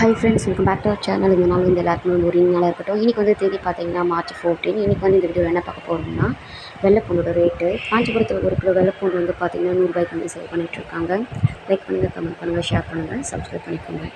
Hi friends welcome back to our channel இந்த நாள் வந்து எல்லாருக்குமே வந்து ஒரு நாளாக இருக்கட்டும். இன்றைக்கி வந்து தேதி பார்த்தீங்கன்னா மார்ச் ஃபோர்டீன் இன்றைக்கி வந்து இந்த வீடியோ என்ன பார்க்க போகிறோம்னா வெள்ளைப்பூண்டோட ரேட்டு காஞ்சிபுரத்தில் ஒரு கிலோ வெள்ளைப்பூண்டு வந்து பார்த்தீங்கன்னா நூறுரூபாய்க்கு வந்து சேல் பண்ணிகிட்ருக்காங்க லைக் பண்ணுங்கள் கமெண்ட் பண்ணுங்கள் ஷேர் பண்ணுங்கள் சப்ஸ்கிரைப் பண்ணிக்கோங்க.